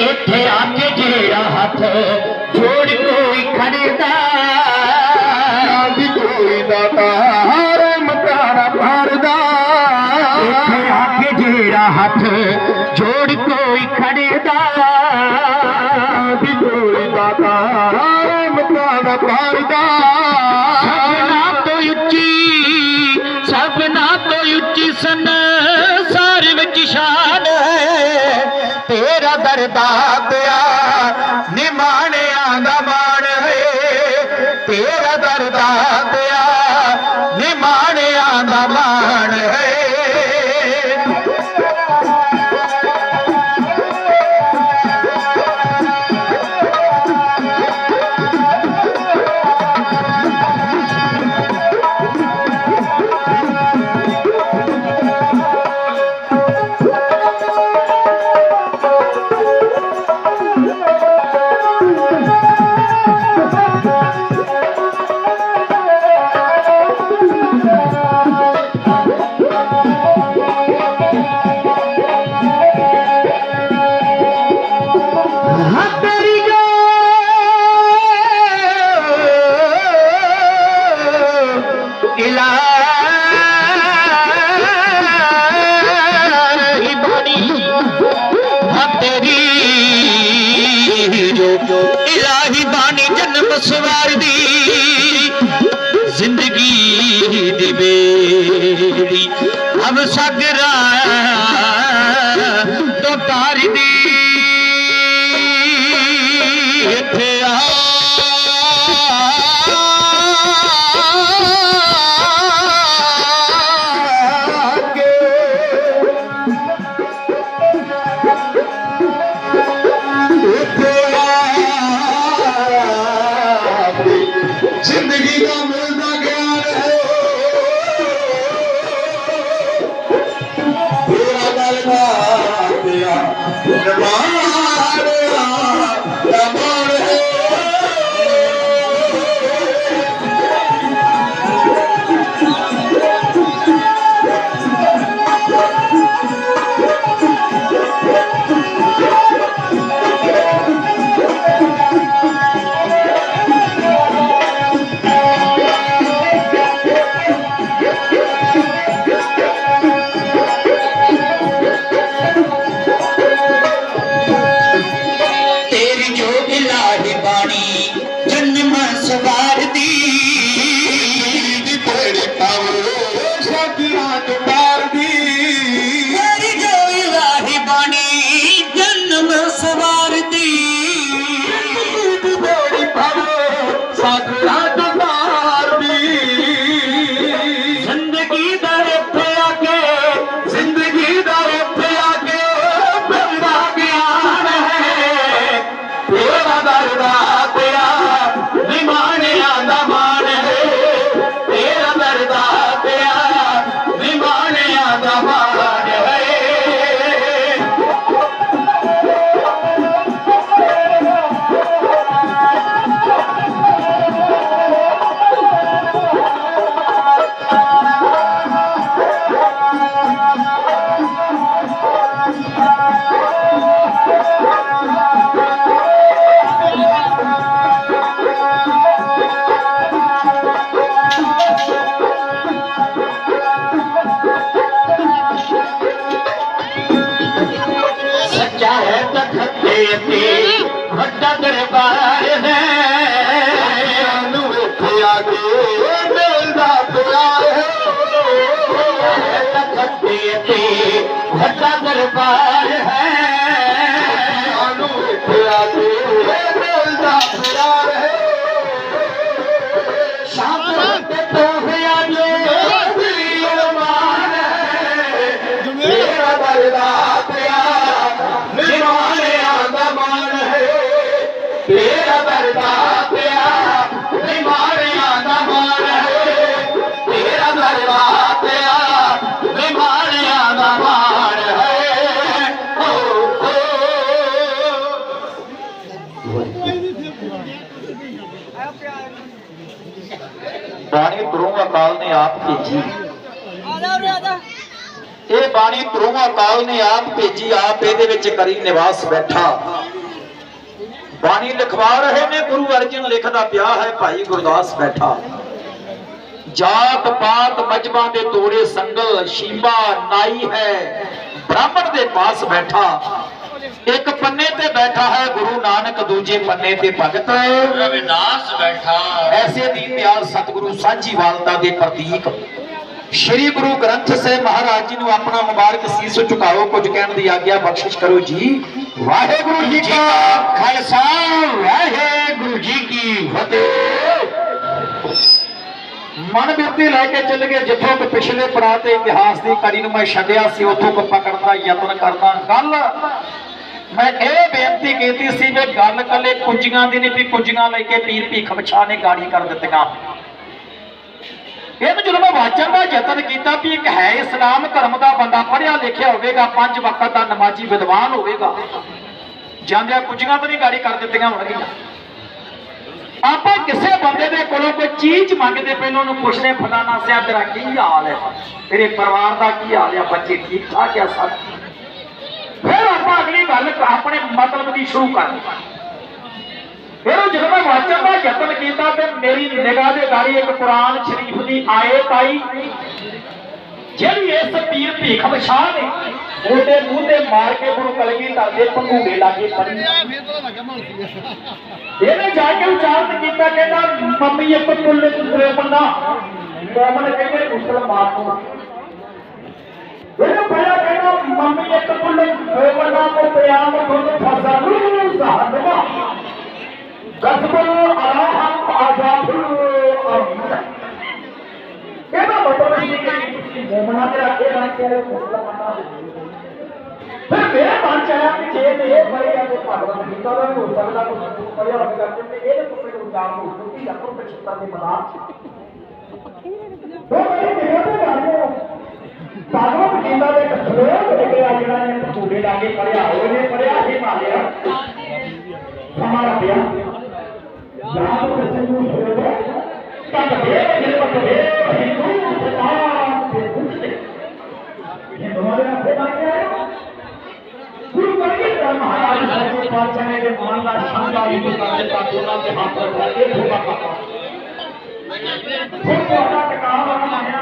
ਇੱਥੇ ਆ ਕੇ ਜਿਹੜਾ ਹੱਥ ਦਾਤਿਆ ਨਿਮਾਣਿਆਂ ਦਾ ਮਾਣ ਹੈ। ਤੇਰਾ ਦਰ ਦਾਤ ਬਾਣੀ ਅਕਾਲ ਨੇ ਆਪ ਭੇਜੀ। ਇਹ ਬਾਣੀ ਧਰੋਂ ਅਕਾਲ ਨੇ ਆਪ ਭੇਜੀ, ਆਪ ਇਹਦੇ ਵਿੱਚ ਕਰੀ ਨਿਵਾਸ ਬੈਠਾ। ਬਾਣੀ ਲਿਖਵਾ ਰਹੇ ਨੇ, ਗੁਰੂ ਅਰਜਨ ਲਿਖਦਾ ਪਿਆ ਹੈ, ਭਾਈ ਗੁਰਦਾਸ ਬੈਠਾ। ਜਾਤ ਪਾਤ ਮਜਬਾਂ ਦੇ ਤੋੜੇ ਸੰਗਲ, ਸ਼ੀਬਾ ਨਾਈ ਹੈ, ਬ੍ਰਾਹਮਣ ਦੇ ਪਾਸ ਬੈਠਾ। ਇੱਕ ਪੰਨੇ ਤੇ ਬੈਠਾ ਹੈ ਗੁਰੂ ਨਾਨਕ ਦੂਜੇ ਪੰਨੇ ਤੇ ਭਗਤ। ਰਵਿਦਾਸ ਬੈਠਾ। ਐਸੇ ਦੀਨ ਦਿਆਲ ਸਤਿਗੁਰੂ ਸਾਂਝੀਵਾਲਤਾ ਦੇ ਪ੍ਰਤੀਕ। ਸ਼੍ਰੀ ਗੁਰੂ ਗ੍ਰੰਥ ਸਾਹਿਬ ਮਹਾਰਾਜ ਜੀ ਨੂੰ ਆਪਣਾ ਮੁਬਾਰਕ ਸੀਸ ਝੁਕਾਓ ਕੁਝ ਕਹਿਣ ਦੀ ਆਗਿਆ ਬਖਸ਼ਿਸ਼ ਕਰੋ ਜੀ। ਵਾਹਿਗੁਰੂ ਜੀ ਕਾ ਖਾਲਸਾ ਵਾਹਿਗੁਰੂ ਜੀ ਕੀ ਫਤਿਹ। ਮਨ ਬਿਰਤੀ ਲੈ ਕੇ ਚੱਲ ਗਏ ਜਿੱਥੋਂ ਕਿ ਪਿਛਲੇ ਪੜਾਅ ਤੇ ਇਤਿਹਾਸ ਦੀ ਕੜੀ ਨੂੰ ਮੈਂ ਛੱਡਿਆ ਸੀ ਉੱਥੋਂ ਕੋ ਪਕੜਨ ਦਾ ਯਤਨ ਕਰਦਾ। ਗੱਲ ਮੈਂ ਇਹ ਬੇਨਤੀ ਕੀਤੀ ਸੀ ਵੀ ਗੱਲ ਕੱਲੇ ਕੁੰਜੀਆਂ ਦੀ ਨਹੀਂ ਵੀ ਕੁੰਜੀਆਂ ਲੈ ਕੇ ਪੀਰ ਭੀਖ ਬਛਾ ਨੇ ਗਾੜੀ ਕਰ ਦਿੱਤੀਆਂ। ਇਹਨੂੰ ਜਦੋਂ ਮੈਂ ਵਾਚਣ ਦਾ ਯਤਨ ਕੀਤਾ ਵੀ ਇੱਕ ਹੈ ਇਸਲਾਮ ਧਰਮ ਦਾ ਬੰਦਾ ਪੜ੍ਹਿਆ ਲਿਖਿਆ ਹੋਵੇਗਾ, ਪੰਜ ਵਕਤ ਦਾ ਨਮਾਜ਼ੀ ਵਿਦਵਾਨ ਹੋਵੇਗਾ। ਜਾਂਦਿਆਂ ਕੁੰਜੀਆਂ ਤਾਂ ਨਹੀਂ ਗਾੜੀ ਕਰ ਦਿੱਤੀਆਂ ਹੋਣਗੀਆਂ। ਆਪਾਂ ਕਿਸੇ ਬੰਦੇ ਦੇ ਕੋਲੋਂ ਕੋਈ ਚੀਜ਼ ਮੰਗਦੇ ਪਹਿਲਾਂ ਉਹਨੂੰ ਪੁੱਛਦੇ ਫਲਾਣਾ ਸਿਆ, ਤੇਰਾ ਕੀ ਹਾਲ ਹੈ? ਤੇਰੇ ਪਰਿਵਾਰ ਦਾ ਕੀ ਹਾਲ ਹੈ? ਬੱਚੇ ਠੀਕ ਠਾਕ ਆ ਸਭ? ਆਪਾਂ ਅਗਲੀ ਗੱਲ ਆਪਣੇ ਮਤਲਬ ਦੀ ਸ਼ੁਰੂ ਕਰਦੇ ਫਿਰ ਉਹ ਜਦੋਂ ਮੈਂ ਵਾਚਣ ਦਾ ਯਤਨ ਕੀਤਾ ਤੇ ਮੇਰੀ ਨਿਗਾਹ ਦੇ ਗਾੜੀ ਇੱਕ ਕੁਰਾਨ ਸ਼ਰੀਫ ਦੀ ਆਇਤ ਆਈ ਜਿਹੜੀ ਇਸ ਪੀਰ ਭੀਖ ਬਸ਼ਾਹ ਨੇ ਉਹਦੇ ਮੂੰਹ ਤੇ ਮਾਰ ਕੇ ਗੁਰੂ ਕਲਗੀਧਰ ਦੇ ਪੰਗੂੜੇ ਲਾਗੇ ਪੜੀ ਇਹਨੇ ਜਾ ਕੇ ਉਚਾਰਨ ਕੀਤਾ, ਕਹਿੰਦਾ, ਮੰਮੀ, ਇੱਕ ਪੁੱਲ ਤੁਰੇ ਬੰਦਾ। ਮੋਮਨ ਕਹਿੰਦੇ, ਮੁਸਲਮਾਨ ਨੂੰ ਇਹਨੇ ਪਹਿਲਾਂ ਕਹਿੰਦਾ ਮੰਮੀ ਇੱਕ ਦੋ ਬੰਦਾ ਕੋ ਪਿਆਮ ਖੁਦ ਫਸਾ ਨੂੰ ਸਾਹਦਵਾ ਗਸਬਲ ਅਲਾਹਮ ਆਜ਼ਾਬੁਲ ਅਮਨ। ਇਹਦਾ ਮਤਲਬ ਇਹ ਕਿ ਮੋਮਨਾ ਦੇ ਰੱਖੇ ਬਣ ਕੇ ਹੋ, ਫਿਰ ਮੇਰੇ ਮਨ ਚ ਆਇਆ ਕਿ ਜੇ ਤੇ ਇਹ ਪੜੇ ਆ ਤੇ ਭਗਵਤ ਗੀਤਾ ਦਾ ਹੋ ਸਕਦਾ ਕੋਈ ਪੜਿਆ ਹੋਵੇਗਾ ਕਿ ਇਹਦੇ ਤੋਂ ਮੈਨੂੰ ਜਾਣ ਨੂੰ ਕਿਉਂਕਿ ਲੱਖੋਂ ਪਛਤਾ ਦੇ ਮਨਾਰ ਉਹ ਮੇਰੇ ਮੇਰੇ ਤੇ ਗੱਲ ਭਗਵਤ ਗੀਤਾ ਦੇ ਇੱਕ ਸ਼ਲੋਕ ਨਿਕਲਿਆ ਜਿਹੜਾ ਨੇ ਪੂਰੇ ਲਾਗੇ ਪੜਿਆ ਹੋਏ ਨੇ ਪੜਿਆ ਹੀ ਮਾਰਿਆ ਹਮਾਰਾ ਪਿਆ ਯਾਦ ਕਿਸੇ ਨੂੰ ਸੋਚੋ ਤਦ ਦੇ ਮੇਰੇ ਪਤ ਦੇ ਹਿੰਦੂ ਸਤਾਨ ਦੇ ਪੁੱਛਦੇ ਇਹ ਦੋਵਾਂ ਦੇ ਆਪੇ ਬਣ ਗਿਆ ਗੁਰੂ ਗੋਬਿੰਦ ਮਹਾਰਾਜ ਸੱਚੇ ਪਾਤਸ਼ਾਹ ਨੇ ਦੇ ਮਨ ਦਾ ਸ਼ਾਨਦਾਰ ਹੀ ਬਤਾ ਦਿੱਤਾ ਦੋਨਾਂ ਦੇ ਹੱਥ ਰੱਖਿਆ ਇਹ ਹੋਗਾ ਕਾਕਾ ਹੁਣ ਤੁਹਾਡਾ ਟਿਕਾਣਾ ਬਣਾਇਆ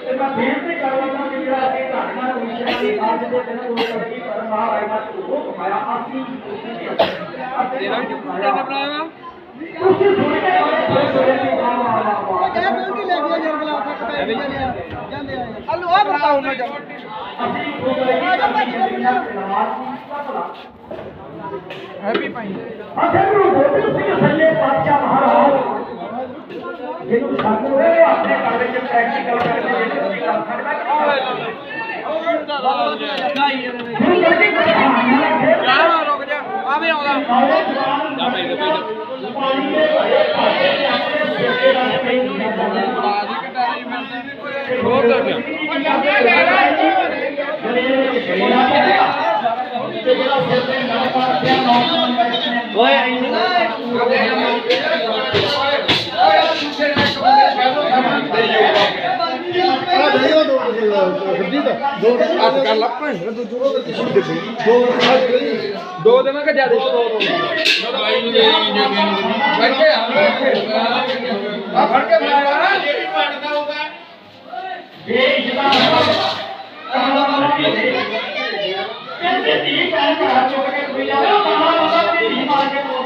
ਤੇ ਮੈਂ ਬੇਨਤੀ ਕਰਦਾ ਕਿ ਜਿਹੜਾ ਅਸੀਂ ਧਾਰਨਾ ਵਿਸ਼ੇ ਦੀ ਅੱਜ ਦੇ ਦਿਨ ਤੋਂ ਕਰੀ ਕਰਨ ਮਹਾਰਾਜ ਦਾ ਉਹ ਕਮਾਇਆ ਅਸੀਂ ਤੇਰਾ ਵੀ ਟੁੱਟਾ ਬਣਾਇਆ ਤੁਸੀਂ ਸੁਣ ਕੇ ਬੜੇ ਸੋਹਣੇ ਦੀ ਵਾਹ ਵਾਹ ਵਾਹ ਵਾਹ ਕਿਆ ਬੇਨਤੀ ਲੈ ਗਿਆ ਯਾਰ ਗਲਾਸ ਇੱਕ ਪੈ ਜਾਂਦੇ ਆ ਜਾਂਦੇ ਆ ਹਲੋ ਆ ਬਤਾਓ ਨਾ ਜਾ। ਅਸੀਂ ਉਹ ਲਈ ਹੈਪੀ ਪਾਈ ਅਸਲ ਨੂੰ ਗੋਬਿੰਦ ਸਿੰਘ ਸੱਜੇ ਪਾਤਸ਼ਾਹ ਮਹਾਰਾਜ ਜਿਹਨੂੰ ਸਾਨੂੰ ਇਹ ਆਪਣੇ ਘਰ ਵਿੱਚ ਪ੍ਰੈਕਟੀਕਲ ਕਰਕੇ ਜਿਹੜੇ ਤੁਸੀਂ ਕਰ ਸਕਦਾ ਰੁਕ ਜਾ ਆਵੇਂ ਆਉਂਦਾ ਪਾਣੀ ਦੇ ਭਰੇ ਭਾਂਡੇ ਤੇ ਆਪਣੇ ਸਿਰ ਰੱਖ ਕੇ ਨਹੀਂ ਹੋਰ ਕਰ ਗਿਆ ਦੋ ਦਿਨਾਂ ਕਿ ਜ਼ਿਆਦਾ ਦਵਾਈ ਨੂੰ ਦੇ ਬੈਠੇ ਆ ਆ ਫੜ ਕੇ ਬਣਾਇਆ ਜਿਹੜੀ ਪੜਦਾ ਹੋਗਾ ਉਹ ਵੀ ਲੋਕਾਂ ਨੇ ਕੀ ਕਹਿਣਾ ਕਿ ਉਹਨਾਂ ਦਾ ਬਾਤ ਕਰਦਾ ਰਿਹਾ ਇਹ ਵੀ ਉਹ ਬਾਤ ਨਹੀਂ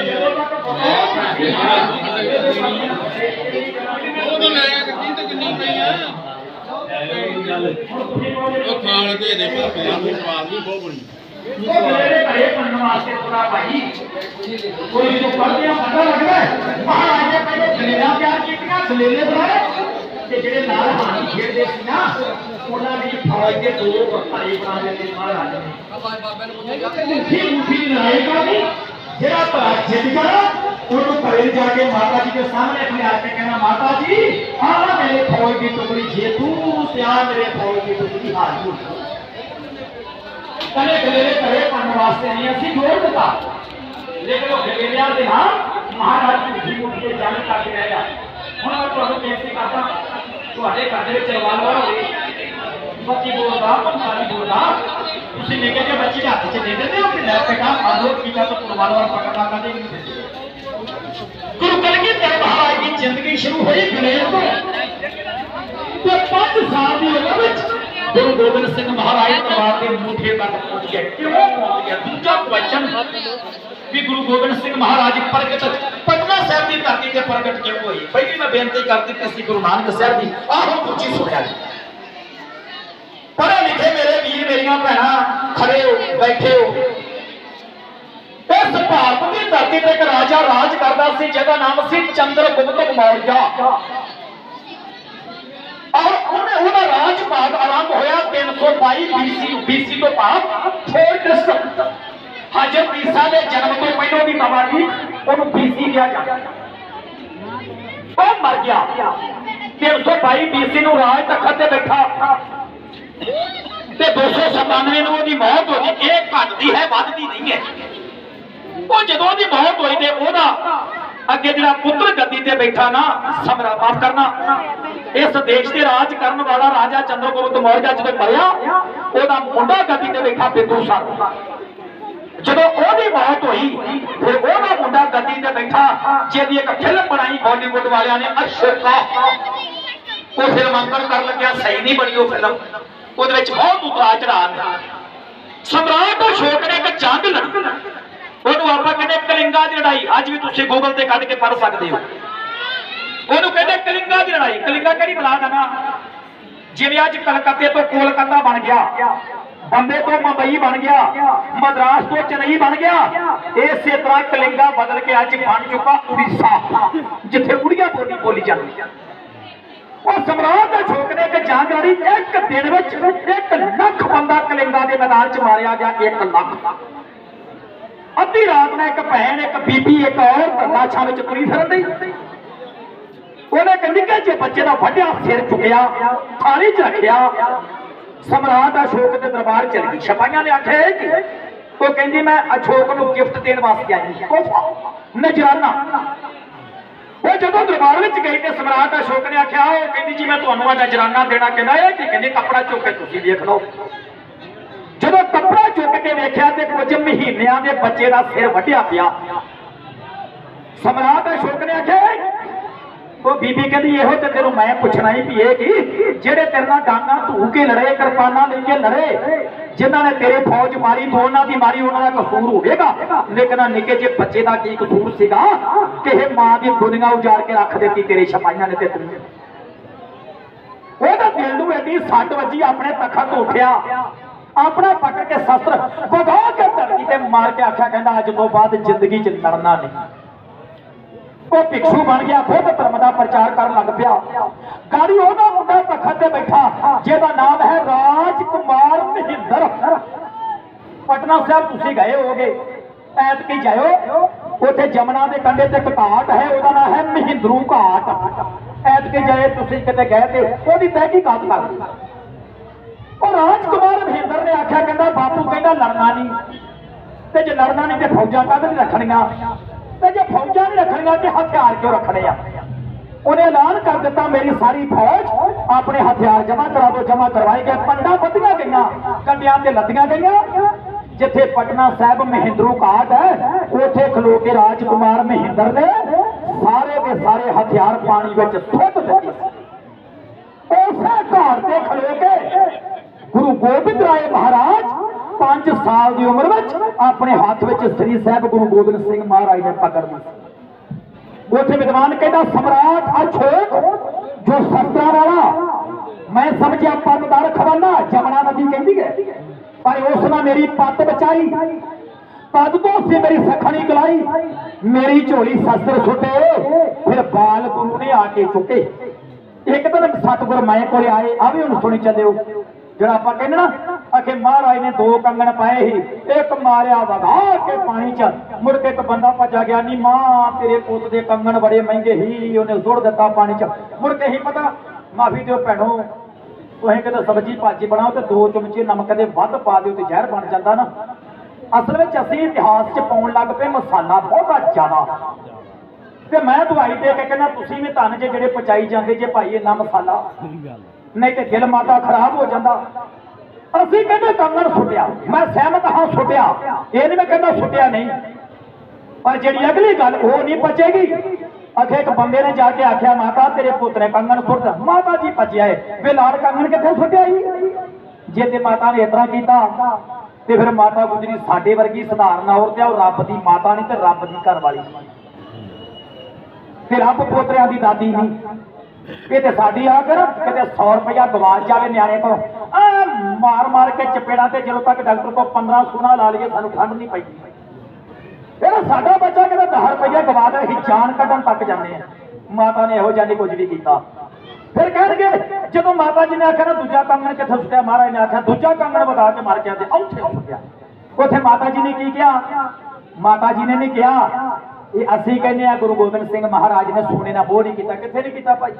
ਜਦੋਂ ਤੱਕ ਉਦੋਂ ਲੈ ਕੇ ਕੀ ਤੇ ਕਿੰਨੀ ਪਈ ਆ ਉਹ ਖਾਣ ਕੇ ਦੇ ਭਾਪੇ ਦਾ ਸਵਾਦ ਵੀ ਬਹੁਤ ਬਣੀ ਉਹ ਮੇਰੇ ਘਰੇ ਪੜਨ ਵਾਸਤੇ ਥੋੜਾ ਭਾਈ ਕੋਈ ਜੋ ਪੜ੍ਹਦਿਆਂ ਪਤਾ ਲੱਗਦਾ ਹੈ। ਮਹਾਰਾਜ ਨੇ ਪਹਿਲੇ ਦਲੇਲਾ ਪਿਆਰ ਕੀਤੀਆਂ ਦਲੇਲੇ ਬਣਾਏ ਤੇ ਜਿਹੜੇ ਨਾਲ ਹਾਣੀ ਖੇਡਦੇ ਸੀ ਨਾ ਉਹਨਾਂ ਦੀ ਫੌਜ ਦੇ ਦੋ ਭਾਈ ਬਣਾ ਦਿੱਤੇ ਮਹਾਰਾਜ ਨੇ ਮੁੱਠੀ ਮੁੱਠੀ ਲੜਾਈ ਕਰਨੀ ਜਿਹੜਾ ਭਰਾ ਜਿੱਤ ਗਿਆ ਉਹਨੂੰ ਘਰੇ ਜਾ ਕੇ ਮਾਤਾ ਜੀ ਦੇ ਸਾਹਮਣੇ ਖੜੇ ਆ ਕੇ ਕਹਿਣਾ ਮਾਤਾ ਜੀ ਆਹ ਨਾ ਮੇਰੇ ਫੌਜ ਦੀ ਟੁਕੜੀ ਜੇ ਤੂੰ ਤੇ ਆ ਮੇਰੇ ਫੌਜ ਦੀ ਟੁਕੜੀ ਹਾਰ ਗਈ ਕਦੇ ਕਦੇ ਘਰੇ ਪੜਨ ਵਾਸਤੇ ਨਹੀਂ ਅਸੀਂ ਜੋੜ ਦਿੱਤਾ ਲੇਕਿਨ ਉਹ ਗੇਲਿਆਂ ਦੇ ਨਾਲ ਮਹਾਰਾਜ ਜੀ ਦੀ ਮੁੱਠੀ ਤੇ ਜੰਗ ਕਰਕੇ ਰਹਿ ਗਿਆ ਹੁਣ ਮੈਂ ਤੁਹਾਨੂੰ ਬੇਨਤੀ ਕਰਦਾ ਤੁਹਾਡੇ ਘਰ ਦੇ ਵਿੱਚ ਰਿਵਾਲਵਰ ਹੋਵੇ ਬੱਚੀ ਬੋਲਦਾ ਪੰਤਾਲੀ ਬੋਲਦਾ ਤੁਸੀਂ ਨਿੱਕੇ ਜਿਹੇ ਬੱਚੇ ਦੇ ਹੱਥ 'ਚ ਦੇ ਦਿੰਦੇ ਹੋ ਕਿ ਲੈ ਬੇਟਾ ਆਲੋਕ ਕੀਤਾ ਤਾਂ ਰਿਵਾਲਵਰ ਪਕੜਨਾ ਕਦੇ ਨਹੀਂ ਦਿੰਦੇ ਗੁਰੂ ਕਲਗੀਧਰ ਮਹਾਰਾਜ ਦੀ ਜ਼ਿੰਦਗੀ ਸ਼ੁਰੂ ਹੋਈ ਗਣੇਸ਼ ਤੋਂ ਤੇ 5 ਸਾਲ ਦੀ ਉਮਰ ਵਿੱਚ ਗੁਰੂ ਗੋਬਿੰਦ ਸਿੰਘ ਮਹਾਰਾਜ ਪਰਿਵਾਰ ਦੇ ਮੁੱਠੇ ਤੱਕ ਪਹੁੰਚ ਗਏ ਕਿਉਂ ਪਹੁੰਚ ਗਿਆ ਦੂਜਾ ਕੁਐਸਚਨ ਵੀ ਗੁਰੂ ਗੋਬਿੰਦ ਸਿੰਘ ਮਹਾਰਾਜ ਪ੍ਰਗਟ ਪਟਨਾ ਸਾਹਿਬ ਦੀ ਧਰਤੀ ਤੇ ਪ੍ਰਗਟ ਕਿਉਂ ਹੋਏ ਪਹਿਲੀ ਮੈਂ ਬੇਨਤੀ ਕਰ ਦਿੱਤੀ ਸੀ ਗੁਰੂ ਨਾਨਕ ਸਾਹਿਬ ਦੀ ਆਹੋ ਉੱਚੀ ਸੁਣਿਆ ਜੀ ਪੜ੍ਹੇ ਲਿਖੇ ਮੇਰੇ ਵੀਰ, ਮੇਰੀਆਂ ਭੈਣਾਂ, ਖੜੇ ਹੋ, ਬੈਠੇ ਹੋ। ਇਸ ਭਾਰਤ ਦੀ ਧਰਤੀ ਤੇ ਇੱਕ ਰਾਜਾ ਰਾਜ ਕਰਦਾ ਸੀ, ਜਿਹਦਾ ਨਾਮ ਸੀ ਚੰਦਰਗੁਪਤ ਮੌਰਯਾ ਔਰ ਉਹਨੇ ਉਹਦਾ ਰਾਜ ਭਾਗ ਆਰੰਭ ਹੋਇਆ 322 BC BC ਤੋਂ ਬਾਅਦ ਫੋਰਟਸ ਹਜਰ ਈਸਾ ਦੇ ਜਨਮ ਤੋਂ ਪਹਿਲਾਂ ਦੀ ਤਵਾਰੀਖ ਉਹਨੂੰ BC ਕਿਹਾ ਜਾਂਦਾ। ਉਹ ਮਰ ਗਿਆ। 322 BC ਨੂੰ ਰਾਜ ਤਖਤ ਤੇ ਬੈਠਾ। ਤੇ 297 ਨੂੰ ਉਹਦੀ ਮੌਤ ਹੋ ਗਈ। ਇਹ ਘਟਦੀ ਹੈ, ਵੱਧਦੀ ਨਹੀਂ ਹੈ। ਉਹ ਜਦੋਂ ਉਹਦੀ ਮੌਤ ਹੋਈ ਤੇ ਉਹਦਾ ਅੱਗੇ ਜਿਹੜਾ ਪੁੱਤਰ ਗੱਦੀ ਤੇ ਬੈਠਾ ਨਾ, ਸਮਰਾ ਮਾਫ ਕਰਨਾ। ਇਸ ਦੇਸ਼ ਤੇ ਰਾਜ ਕਰਨ ਵਾਲਾ ਰਾਜਾ ਚੰਦਰਗੁਪਤ ਮੌਰਯਾ ਜਦੋਂ ਮਰਿਆ, ਉਹਦਾ ਮੁੰਡਾ ਗੱਦੀ ਤੇ ਬੈਠਾ ਬਿੰਦੂਸਾਰ ਜਦੋਂ ਉਹਦੀ ਮੌਤ ਹੋਈ, ਫਿਰ ਉਹਦਾ ਮੁੰਡਾ ਗੱਦੀ ਤੇ ਬੈਠਾ, ਜਿਹਦੀ ਇੱਕ ਫਿਲਮ ਬਣਾਈ ਬਾਲੀਵੁੱਡ ਵਾਲਿਆਂ ਨੇ, ਅਸ਼ੋਕਾ। ਉਹ ਫਿਲਮਾਂਕਣ ਕਰਨ ਲੱਗਿਆ, ਸਹੀ ਨਹੀਂ ਬਣੀ ਉਹ ਫਿਲਮ। ਉਹਦੇ ਵਿੱਚ ਬਹੁਤ ਉਤਾਰ ਚੜਾਅ ਸਮਰਾਟ ਅਸ਼ੋਕ ਨੇ ਇੱਕ ਜੰਗ ਲੜੀ। ਉਹਨੂੰ ਆਪਾਂ ਕਹਿੰਦੇ ਕਲਿੰਗਾ ਦੀ ਲੜਾਈ। ਅੱਜ ਵੀ ਤੁਸੀਂ ਗੂਗਲ ਤੇ ਕੱਢ ਕੇ ਪੜ੍ਹ ਸਕਦੇ ਹੋ। ਉਹਨੂੰ ਕਹਿੰਦੇ ਕਲਿੰਗਾ ਦੀ ਲੜਾਈ। ਕਲਿੰਗਾ ਕਿਹੜੀ ਬਲਾ ਦਾ ਨਾ ਜਿਵੇਂ ਅੱਜ ਕਲਕੱਤੇ ਤੋਂ ਕੋਲਕਾਤਾ ਬਣ ਗਿਆ। ਬੰਬੇ ਤੋਂ ਮੁੰਬਈ ਬਣ ਗਿਆ। ਮਦਰਾਸ ਤੋਂ ਚੇਨਈ ਬਣ ਗਿਆ। ਇਸੇ ਤਰ੍ਹਾਂ ਕਲਿੰਗਾ ਬਦਲ ਕੇ ਅੱਜ ਬਣ ਚੁੱਕਾ ਉੜੀਸਾ। ਜਿੱਥੇ ਉੜੀਆ ਬੋਲੀ ਬੋਲੀ ਜਾਂਦੀ ਹੈ ਉਹ ਸਮਰਾਟ ਅਸ਼ੋਕ ਨੇ ਇੱਕ ਜੰਗ ਇੱਕ ਦਿਨ ਵਿੱਚ ਇੱਕ ਲੱਖ ਬੰਦਾ ਕਲਿੰਗਾ ਦੇ ਮੈਦਾਨ 'ਚ ਮਾਰਿਆ ਗਿਆ, ਇੱਕ ਲੱਖ। ਅੱਧੀ ਰਾਤ ਨੂੰ ਇੱਕ ਭੈਣ, ਇੱਕ ਬੀਬੀ, ਇੱਕ ਔਰਤ ਲਾਸ਼ਾਂ ਵਿੱਚ ਤੁਰੀ ਫਿਰਨ ਉਹਨੇ ਇੱਕ ਨਿੱਕੇ ਜਿਹੇ ਬੱਚੇ ਦਾ ਵੱਡਿਆ ਸਿਰ ਚੁੱਕਿਆ, ਥਾਲੀ 'ਚ ਰੱਖਿਆ। ਸਮਰਾਟ ਅਸ਼ੋਕ ਦੇ ਦਰਬਾਰ ਚਲ ਗਈ। ਸਿਪਾਹੀਆਂ ਨੇ ਆਖਿਆ, ਇਹ ਉਹ ਕਹਿੰਦੀ, ਮੈਂ ਅਸ਼ੋਕ ਨੂੰ ਗਿਫਟ ਦੇਣ ਵਾਸਤੇ ਆਈ ਤੋਹਫਾ ਨਜਰਾਨਾ ਉਹ ਜਦੋਂ ਦਰਬਾਰ ਵਿੱਚ ਗਈ ਤੇ ਸਮਰਾਟ ਅਸ਼ੋਕ ਨੇ ਆਖਿਆ, ਉਹ ਕਹਿੰਦੀ ਜੀ, ਮੈਂ ਤੁਹਾਨੂੰ ਆ ਨਜਰਾਨਾ ਦੇਣਾ ਕਹਿੰਦਾ ਇਹ ਕਿ ਕਹਿੰਦੀ ਕੱਪੜਾ ਚੁੱਕ ਕੇ ਤੁਸੀਂ ਦੇਖ ਲਓ। ਜਦੋਂ ਕੱਪੜਾ ਚੁੱਕ ਕੇ ਵੇਖਿਆ ਤੇ ਕੁਝ ਮਹੀਨਿਆਂ ਦੇ ਬੱਚੇ ਦਾ ਸਿਰ ਵੱਢਿਆ ਪਿਆ। ਸਮਰਾਟ ਅਸ਼ੋਕ ਨੇ ਆਖਿਆ ਉਹ ਬੀਬੀ ਕਹਿੰਦੀ, ਇਹੋ ਤੇ ਤੈਨੂੰ ਮੈਂ ਪੁੱਛਣਾ ਹੀ ਵੀ ਇਹ ਕੀ? ਜਿਹੜੇ ਤੇਰੇ ਨਾਲ ਡਾਂਗਾ ਧੂ ਕੇ ਲੜੇ, ਕਿਰਪਾਨਾਂ ਲੈ ਕੇ ਲੜੇ, ਜਿਨ੍ਹਾਂ ਨੇ ਤੇਰੇ ਫੌਜ ਮਾਰੀ, ਤੋਂ ਉਹਨਾਂ ਦੀ ਮਾਰੀ, ਉਹਨਾਂ ਦਾ ਕਸੂਰ ਹੋਵੇਗਾ। ਲੇਕਿਨ ਨਿੱਕੇ ਜਿਹੇ ਬੱਚੇ ਦਾ ਕੀ ਕਸੂਰ ਸੀਗਾ? ਕਿ ਇਹ ਮਾਂ ਦੀ ਦੁਨੀਆ ਉਜਾੜ ਕੇ ਰੱਖ ਦਿੱਤੀ ਤੇਰੇ ਸਿਪਾਹੀਆਂ ਨੇ। ਤੇ ਤੂੰ ਉਹਦਾ ਦਿਲ ਨੂੰ ਐਡੀ ਸੱਟ ਵੱਜੀ, ਆਪਣੇ ਤਖਤ ਤੋਂ ਉੱਠਿਆ। ਆਪਣਾ ਪਕੜ ਕੇ ਸ਼ਸਤਰ ਵਗਾ ਕੇ ਧਰਤੀ ਤੇ ਮਾਰ ਕੇ ਆਖਿਆ, ਕਹਿੰਦਾ, ਅੱਜ ਤੋਂ ਬਾਅਦ ਜ਼ਿੰਦਗੀ 'ਚ ਲੜਨਾ ਨਹੀਂ। ਉਹ ਭਿਕਸ਼ੂ ਬਣ ਗਿਆ, ਬੁੱਧ ਧਰਮ ਦਾ ਪ੍ਰਚਾਰ ਕਰਨ ਲੱਗ ਪਿਆ। ਗਾੜੀ ਉਹਦਾ ਮੁੰਡਾ ਤਖਤ ਤੇ ਬੈਠਾ, ਜਿਹਦਾ ਨਾਮ ਹੈ ਰਾਜਕੁਮਾਰ ਮਹਿੰਦਰ। ਪਟਨਾ ਸਾਹਿਬ ਤੁਸੀਂ ਗਏ ਹੋਗੇ ਐਤਕੀ ਜਾਇਓ। ਉੱਥੇ ਜਮਨਾ ਦੇ ਕੰਢੇ ਤੇ ਇੱਕ ਘਾਟ ਹੈ, ਉਹਦਾ ਨਾਮ ਹੈ ਮਹਿੰਦਰੂ ਘਾਟ। ਐਤਕੀ ਜਾਏ ਤੁਸੀਂ ਕਿਤੇ ਗਏ ਤੇ ਉਹਦੀ ਤਹਿਕੀਕਾਤ ਕਰ ਉਹ ਰਾਜ ਕੁਮਾਰ ਮਹਿੰਦਰ ਨੇ ਆਖਿਆ, ਕਹਿੰਦਾ, ਬਾਪੂ, ਕਹਿੰਦਾ, ਲੜਨਾ ਨਹੀਂ। ਤੇ ਜੇ ਲੜਨਾ ਨਹੀਂ ਤੇ ਫੌਜਾਂ ਕਾਹਦੇ ਲਈ ਰੱਖਣੀਆਂ? ਤੇ ਜੇ ਫੌਜਾਂ ਨਹੀਂ ਰੱਖਣੀਆਂ ਤੇ ਹਥਿਆਰ ਕਿਉਂ ਰੱਖਣੇ ਆ? ਉਹਨੇ ਐਲਾਨ ਕਰ ਦਿੱਤਾ, ਮੇਰੀ ਸਾਰੀ ਫੌਜ ਆਪਣੇ ਹਥਿਆਰ ਜਮ੍ਹਾਂ ਕਰਾ ਜਮ੍ਹਾਂ ਕਰਵਾਏ ਗਏ ਪੰਡਾ ਬੱਧੀਆਂ ਗਈਆਂ, ਕੰਡਿਆਂ ਤੇ ਲੱਦੀਆਂ ਗਈਆਂ। ਜਿੱਥੇ ਪਟਨਾ ਸਾਹਿਬ ਮਹਿੰਦਰੂ ਘਾਟ ਹੈ, ਉੱਥੇ ਖਲੋ ਕੇ ਰਾਜਕੁਮਾਰ ਮਹਿੰਦਰ ਨੇ ਸਾਰੇ ਦੇ ਸਾਰੇ ਹਥਿਆਰ ਪਾਣੀ ਵਿੱਚ ਸੁੱਟ ਦਿੱਤੇ। ਉਸੇ ਘਾਟ ਤੇ ਖਲੋ ਕੇ ਗੁਰੂ ਗੋਬਿੰਦ ਰਾਏ ਮਹਾਰਾਜ 5 ਸਾਲ ਦੀ ਉਮਰ ਵਿੱਚ ਆਪਣੇ ਹੱਥ ਵਿੱਚ ਸ੍ਰੀ ਸਾਹਿਬ ਗੁਰੂ ਗੋਬਿੰਦ ਸਿੰਘ ਮਹਾਰਾਜ ਨੇ ਪਕੜ ਲਈ ਉੱਥੇ ਵਿਦਵਾਨ ਕਹਿੰਦਾ, ਸਮਰਾਟ ਅਸ਼ੋਕ, ਜੋ ਸ਼ਸਤਰਾਂ ਵਾਲਾ, ਮੈਂ ਸਮਝਿਆ ਪੱਤ ਦਾ ਜਮਨਾ ਨਦੀ ਕਹਿੰਦੀ ਹੈ। ਪਰ ਉਸ ਨੇ ਮੇਰੀ ਪੱਤ ਬਚਾਈ। ਤਦ ਤੋਂ ਸੀ ਮੇਰੀ ਸਖਣੀ ਕਲਾਈ। ਮੇਰੀ ਝੋਲੀ ਸ਼ਸਤਰ ਸੁੱਟੇ, ਫਿਰ ਬਾਲ ਗੁਰੂ ਨੇ ਆ ਕੇ ਚੁੱਕੇ। ਇੱਕ ਦਿਨ ਸਤਿਗੁਰ ਮਾਏ ਕੋਲੇ ਆਏ, ਆ ਵੀ ਹੁਣ ਸੁਣੀ ਚੱਲਿਓ। ਜਿਹੜਾ ਆਪਾਂ ਕਹਿੰਦੇ ਨਾ ਅਖੇ ਮਹਾਰਾਜ ਨੇ ਦੋ ਕੰਗਣ ਪਾਏ ਸੀ। ਇੱਕ ਮਾਰਿਆ ਵਗਾ ਕੇ ਪਾਣੀ 'ਚ। ਮੁੜ ਕੇ ਇੱਕ ਬੰਦਾ ਭੱਜਾ ਗਿਆ ਨਹੀਂ ਮਾਂ ਤੇਰੇ ਪੁੱਤ ਦੇ ਕੰਗਣ ਬੜੇ ਮਹਿੰਗੇ ਸੀ ਉਹਨੇ ਸੁੱਟ ਦਿੱਤਾ ਪਾਣੀ 'ਚ। ਮੁੜ ਕੇ ਹੀ ਪਤਾ ਮਾਫੀ ਦਿਓ ਭੈਣੋ ਤੁਸੀਂ ਕਿਤੇ ਸਬਜ਼ੀ ਭਾਜੀ ਬਣਾਓ ਤੇ ਦੋ ਚਮਚੇ ਨਮਕ ਦੇ ਵੱਧ ਪਾ ਦਿਓ ਤੇ ਜ਼ਹਿਰ ਬਣ ਜਾਂਦਾ ਨਾ। ਅਸਲ ਵਿੱਚ ਅਸੀਂ ਇਤਿਹਾਸ 'ਚ ਪਾਉਣ ਲੱਗ ਪਏ ਮਸਾਲਾ ਬਹੁਤਾ ਜ਼ਿਆਦਾ। ਤੇ ਮੈਂ ਦਵਾਈ ਦੇ ਕੇ ਕਹਿੰਦਾ ਤੁਸੀਂ ਵੀ ਧੰਨ ਜੇ ਜਿਹੜੇ ਪਚਾਈ ਜਾਂਦੇ ਜੇ ਭਾਈ ਇੰਨਾ ਮਸਾਲਾ ਨਹੀਂ ਤੇ ਦਿਲ ਮਾਤਾ ਖਰਾਬ ਹੋ ਜਾਂਦਾ। ਅਸੀਂ ਕਹਿੰਦੇ ਕੰਗਣ ਸੁੱਟਿਆ। ਮੈਂ ਸਹਿਮਤ ਹਾਂ ਸੁੱਟਿਆ। ਇਹ ਨਹੀਂ ਮੈਂ ਕਹਿੰਦਾ ਸੁੱਟਿਆ ਨਹੀਂ। ਪਰ ਜਿਹੜੀ ਅਗਲੀ ਗੱਲ ਉਹ ਨਹੀਂ ਪਚੇਗੀ। ਅਖੇ ਇੱਕ ਬੰਦੇ ਨੇ ਜਾ ਕੇ ਆਖਿਆ, ਮਾਤਾ, ਤੇਰੇ ਪੁੱਤ ਨੇ ਕੰਗਣ ਸੁੱਟ ਮਾਤਾ ਜੀ ਭੱਜਿਆ ਏ ਵੇ ਲਾਲ ਕੰਗਣ ਕਿੱਥੇ ਸੁੱਟਿਆ ਜੀ? ਜੇ ਤੇ ਮਾਤਾ ਨੇ ਇਤਨਾ ਕੀਤਾ, ਤੇ ਫਿਰ ਮਾਤਾ ਗੁਜਰੀ ਸਾਡੇ ਵਰਗੀ ਸਧਾਰਨ ਔਰਤ ਆ, ਉਹ ਰੱਬ ਦੀ ਮਾਤਾ ਨਹੀਂ ਤੇ ਰੱਬ ਦੀ ਘਰ ਵਾਲੀ ਤੇ ਰੱਬ ਪੋਤਰਿਆਂ ਦੀ ਦਾਦੀ ਨਹੀਂ। ਇਹ ਸਾਡੀ ਆ ਕਰ, ਕਿਤੇ 100 ਰੁਪਇਆ ਗਵਾਚ ਜਾਵੇ ਨਿਆਣੇ ਤੋਂ। ਆ ਮਾਰ ਮਾਰ ਕੇ ਚਪੇੜਾ ਤੇ ਜਦੋਂ ਤੱਕ ਡਾਕਟਰ ਕੋਲ 15 ਸੋਨਾ ਲਾ ਲਈਏ, ਸਾਨੂੰ ਠੰਡ ਨਹੀਂ ਪੈਂਦੀ ਇਹ ਸਾਡਾ ਬੱਚਾ ਕਿਤੇ 10 ਰੁਪਇਆ ਗਵਾ ਦੇ, ਅਸੀਂ ਜਾਨ ਕੱਢਣ ਤੱਕ ਜਾਂਦੇ ਆ ਮਾਤਾ ਨੇ ਇਹੋ ਜਿਹਾ ਨਹੀਂ ਕੁਝ ਵੀ ਕੀਤਾ। ਫਿਰ ਕਹਿਣਗੇ, ਜਦੋਂ ਮਾਤਾ ਜੀ ਨੇ ਆਖਿਆ ਨਾ, ਦੂਜਾ ਕੰਗਣ ਕਿੱਥੇ ਸੁੱਟਿਆ? ਮਹਾਰਾਜ ਨੇ ਆਖਿਆ, ਦੂਜਾ ਕੰਗਣ ਵਧਾ ਕੇ ਮਾਰ ਕੇ ਆਂਦੇ ਉੱਥੇ ਸੁੱਟਿਆ। ਉੱਥੇ ਮਾਤਾ ਜੀ ਨੇ ਕੀ ਕਿਹਾ? ਮਾਤਾ ਜੀ ਨੇ ਨਹੀਂ ਕਿਹਾ ਇਹ ਅਸੀਂ ਕਹਿੰਦੇ ਆ ਗੁਰੂ ਗੋਬਿੰਦ ਸਿੰਘ ਮਹਾਰਾਜ ਨੇ ਸੋਨੇ ਨਾਲ ਬੋਹ ਨਹੀਂ ਕੀਤਾ। ਕਿੱਥੇ ਨਹੀਂ ਕੀਤਾ ਭਾਈ?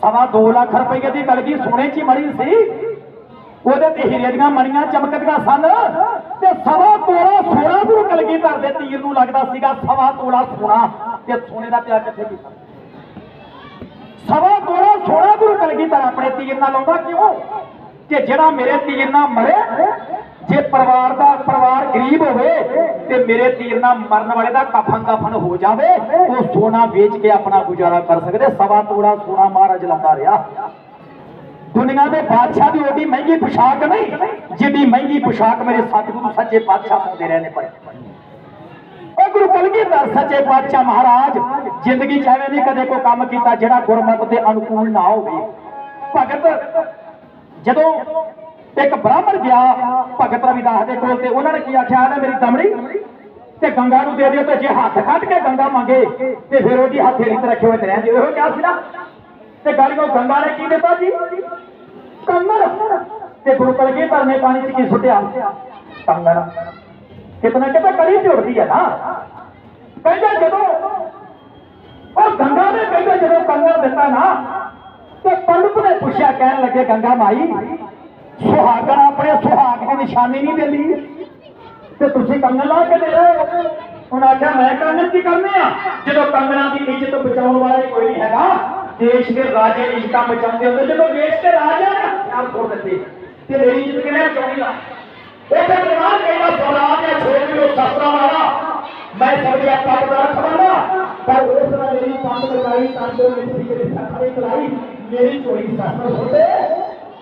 ਸਵਾ 2 ਲੱਖ ਰੁਪਏ ਦੀ ਕਲਗੀ ਸੋਨੇ 'ਚ ਮੜੀ ਸੀ। ਉਹਦੇ ਤੇ ਹੀਰੇ ਦੀਆਂ ਮਣੀਆਂ ਚਮਕਦੀਆਂ ਸਨ ਤੇ ਸਵਾ ਤੋਲਾ ਸੋਨਾ ਗੁਰੂ ਕਲਗੀ ਦੇ ਤੀਰ ਨੂੰ ਲੱਗਦਾ ਸੀਗਾ, ਸਵਾ ਤੋਲਾ ਸੋਨਾ। ਤੇ ਸੋਨੇ ਦਾ ਪਿਆਰ ਕਿੱਥੇ ਕੀਤਾ? ਸਵਾ ਤੋਲਾ ਸੋਨਾ ਗੁਰੂ ਕਲਗੀ ਆਪਣੇ ਤੀਰ ਨਾਲ ਲਾਉਂਦਾ ਕਿਉਂ? ਕਿ ਜਿਹੜਾ ਮੇਰੇ ਤੀਰ ਨਾਲ ਮਰੇ ਜੇ ਪਰਿਵਾਰ ਦਾ ਪਰਿਵਾਰ ਗਰੀਬ ਹੋਵੇ ਤੇ ਮੇਰੇ ਤੀਰ ਨਾਲ ਮਰਨ ਵਾਲੇ ਦਾ ਕਫਨ ਦਫਨ ਹੋ ਜਾਵੇ, ਉਹ ਸੋਨਾ ਵੇਚ ਕੇ ਆਪਣਾ ਗੁਜ਼ਾਰਾ ਕਰ ਸਕਦੇ। ਸਵਾ ਤੋੜਾ ਸੋਨਾ ਮਹਾਰਾਜ ਲਾਉਂਦਾ ਰਿਹਾ। ਦੁਨੀਆ ਦੇ ਬਾਦਸ਼ਾਹ ਦੀ ਓਡੀ ਮਹਿੰਗੀ ਪੁਸ਼ਾਕ ਨਹੀਂ, ਜਿੱਡੀ ਮਹਿੰਗੀ ਪੁਸ਼ਾਕ ਮੇਰੇ ਸਤਿਗੁਰੂ ਸੱਚੇ ਪਾਤਸ਼ਾਹ ਪਾਉਂਦੇ ਰਹੇ ਨੇ ਭਾਈ। ਉਹ ਗੁਰੂ ਕਲਗੀਧਰ ਸੱਚੇ ਪਾਤਸ਼ਾਹ ਮਹਾਰਾਜ, ਜ਼ਿੰਦਗੀ ਚ ਐਵੇਂ ਨਹੀਂ ਕਦੇ ਕੋਈ ਕੰਮ ਕੀਤਾ ਜਿਹੜਾ ਗੁਰਮਤਿ ਦੇ ਅਨੁਕੂਲ ਨਾ ਹੋਵੇ। ਭਗਤ, ਜਦੋਂ ਇੱਕ ਬ੍ਰਾਹਮਣ ਗਿਆ, ਭਗਤ ਰਵਿਦਾਸ ਦੇ ਕੋਲ ਤੇ ਉਹਨਾਂ ਨੇ ਕੀ ਆਖਿਆ? ਨਾ ਮੇਰੀ ਦਮੜੀ ਤੇ ਗੰਗਾ ਨੂੰ ਦੇ ਦਿਓ ਤੇ ਜੇ ਹੱਥ ਕੱਢ ਕੇ ਗੰਗਾ ਮੰਗੇ ਤੇ ਫਿਰ ਉਹਦੀ ਹੱਥ ਰੀਤ ਰੱਖੇ ਹੋਏ ਤੇ ਰਹਿੰਦੇ ਇਹੋ ਕਿਹਾ ਸੀ ਨਾ। ਤੇ ਗੱਲ ਕੋ ਗੰਗਾ ਨੇ ਕੀ ਦਿੱਤਾ ਜੀ? ਕੰਗਣ। ਤੇ ਗੁਰੂ ਕਲਗੀਧਰ ਨੇ ਪਾਣੀ 'ਚ ਕੀ ਸੁੱਟਿਆ? ਕੰਗਣ। ਕਿਤਨਾ ਕਿਤਾ ਕੜੀ ਝੁੜਦੀ ਹੈ ਨਾ। ਕਹਿੰਦਾ ਜਦੋਂ ਉਹ ਗੰਗਾ ਨੇ ਕਹਿੰਦਾ ਜਦੋਂ ਕੰਗਣ ਦਿੱਤਾ ਨਾ, ਤੇ ਪੰਡਤ ਨੇ ਪੁੱਛਿਆ, ਕਹਿਣ ਲੱਗੇ, ਗੰਗਾ ਮਾਈ ਸੁਹਾਗਣ ਆਪਣੇ ਸੁਹਾਗ ਦੀ ਨਿਸ਼ਾਨੀ ਨਹੀਂ ਦਿੰਦੀ ਤੇ ਤੁਸੀਂ ਕੰਗਣ ਲਾ ਕੇ ਦੇ ਰਹੇ ਹੋ ਉਹਨਾਂ ਆਖਿਆ ਮੈਂ ਕੰਗਣ ਕੀ ਕਰਨੇ ਆ ਜਦੋਂ ਕੰਗਣਾ ਦੀ ਇੱਜ਼ਤ ਬਚਾਉਣ ਵਾਲਾ ਹੀ ਕੋਈ ਨਹੀਂ ਹੈਗਾ ਦੇਸ਼ ਦੇ ਰਾਜੇ ਇੱਜ਼ਤਾਂ ਬਚਾਉਂਦੇ ਹੁੰਦੇ ਜਦੋਂ ਦੇਸ਼ ਦੇ ਰਾਜਾ ਨੇ ਹਥਿਆਰ ਖੋਲ ਦਿੱਤੇ ਤੇ ਮੇਰੀ ਇੱਜ਼ਤ ਕਿਵੇਂ ਬਚਾਉਣੀ ਆ ਉੱਥੇ ਜਵਾਨ ਕਹਿੰਦਾ ਸਵਰਾਜ ਹੈ ਛੋੜ ਦਿਓ ਸਸਰਾ ਵਾਲਾ ਮੈਂ ਸਭ ਦੇ ਆਪਾ ਪਤਾ ਰੱਖਵਾਂਗਾ ਪਰ ਉਸ ਨੇ ਮੇਰੀ ਪੰਡ ਲਗਾਈ ਤਾਂ ਜੋ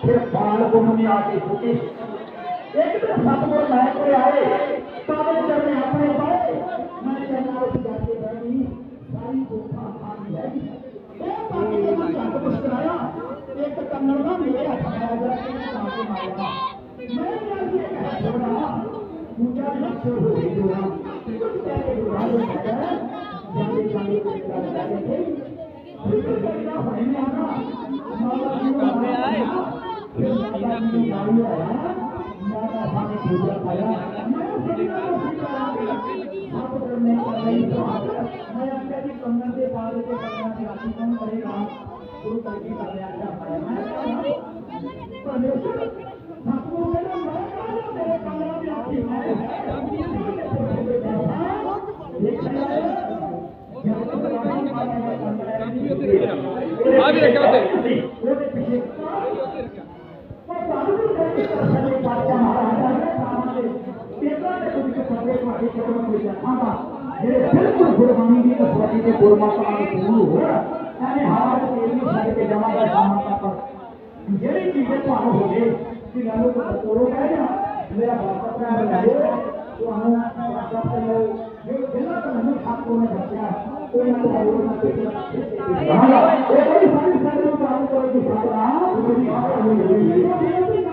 ਮੇਰੀ ਕਿਤੇ ਸਖਰੇ ਕਲਾਈ ਮੇਰੀ ਚੋਰੀ ਸਸਰ ਹੋਤੇ ਫਿਰ ਬਾਲ ਗੁੰਮ ਨੇ ਆ ਕੇ ਫੁੱਟੀ ਇੱਕ ਦਿਨ ਸਤਗੁਰ ਮੈਂ ਕੋਲ ਆਏ ਤਾਂ ਉਹ ਚਰਨੇ ਆਪਣੇ ਪਾਏ ਮੈਂ ਚਰਨਾਂ ਉੱਤੇ ਜਾ ਕੇ ਬਹਿ ਗਈ ਸਾਰੀ ਦੁੱਖਾਂ ਖਾਣੀ ਹੈ ਉਹ ਪਾਣੀ ਦੇ ਵਿੱਚ ਹੱਥ ਮੁਸਕਰਾਇਆ ਇੱਕ ਕੰਨੜ ਦਾ ਮੇਰੇ ਹੱਥ ਆਇਆ ਜਿਹੜਾ ਕਿ ਮੈਂ ਕੇ ਮਾਰਿਆ ਮੈਂ ਕਿਹਾ ਕਿ ਇਹ ਹੱਥ ਬਣਾ ਦੂਜਾ ਲੱਛ ਹੋ ਗਈ ਜੋੜਾ ਕੁਝ ਕਹਿ ਕੇ ਜੋੜਾ ਹੋ ਗਿਆ ਜਾਂਦੇ ਜਾਂਦੇ ਕੋਈ ਗੱਲ ਕਰਦੇ ਥੇ ਫਿਰ ਕਹਿੰਦਾ ਹੋਣੇ ਨੇ ਆਣਾ ਮਾਤਾ ਜੀ ਨੂੰ ਆਇਆ ਫਿਰ ਮਾਤਾ ਜੀ ਨੂੰ ਆਇਆ ਮਾਤਾ ਸਾਨੇ ਪੂਜਾ ਪਾਇਆ ਮੈਂ ਸਿੱਧਾ ਸਭ ਕਰਨੇ ਲਈ ਮੈਂ ਆਖਿਆ ਜੀ ਕੰਗਨ ਦੇ ਬਾਰੇ ਤੇ ਕਰਨਾ ਦੀ ਰਾਖੀ ਕੌਣ ਕਰੇਗਾ ਗੁਰੂ ਕਲਗੀ ਕਰ ਲਿਆ ਜਾ ਪਾਇਆ ਮੈਂ ਪਰਮੇਸ਼ਰ ਸਤਿਗੁਰੂ ਕਹਿੰਦਾ ਮੈਂ ਕਹਿੰਦਾ ਤੇਰੇ ਕੰਗਨਾਂ ਦੀ ਰਾਖੀ ਮੈਂ ਆ ਵੀ ਰੱਖਿਆ ਉੱਤੇ ਉਹਦੇ ਪਿੱਛੇ ਜਿਹੜੇ ਬਿਲਕੁਲ ਗੁਰਬਾਣੀ ਦੀ ਅਸਵਾਦੀ ਦੇ ਗੁਰਮਤਿ ਨਾਲ ਪੂਰੂ ਹੋ ਐਵੇਂ ਹਾਰ ਕੇ ਨਹੀਂ ਛੱਡ ਕੇ ਜਾਵਾਂਗਾ ਸ਼ਾਮਾਂ ਤੱਕ ਜਿਹੜੀ ਚੀਜ਼ ਦੇ ਭਾਵ ਹੋਵੇ ਕਿ ਲਾਲੋ ਕੋ ਤੋਰੋ ਕਹਿ ਜਾ ਮੇਰਾ ਬਾਪ ਆਪਣਾ ਬੁਲਾਇਓ ਤੁਹਾਨੂੰ ਬਾਪ ਆਪਣਾ ਜੋ ਜਿੰਨਾ ਤੋਂ ਮੈਨੂੰ ਖਾਪੋ ਨੇ ਦੱਸਿਆ ਉਹ ਮੈਂ ਤੁਹਾਨੂੰ ਨਾ ਤੇ ਉਹ ਕੋਈ ਸਾਡੀ ਸਾਡੇ ਨੂੰ ਕੰਮ ਕਰੋ ਕਿ ਸਾਡਾ ਉਹਦੀ ਆਵਾਜ਼ ਨਹੀਂ ਹੋਈ ਇਹ ਵੀ ਗੱਲ ਹੈ ਤੁਹਾਡੀ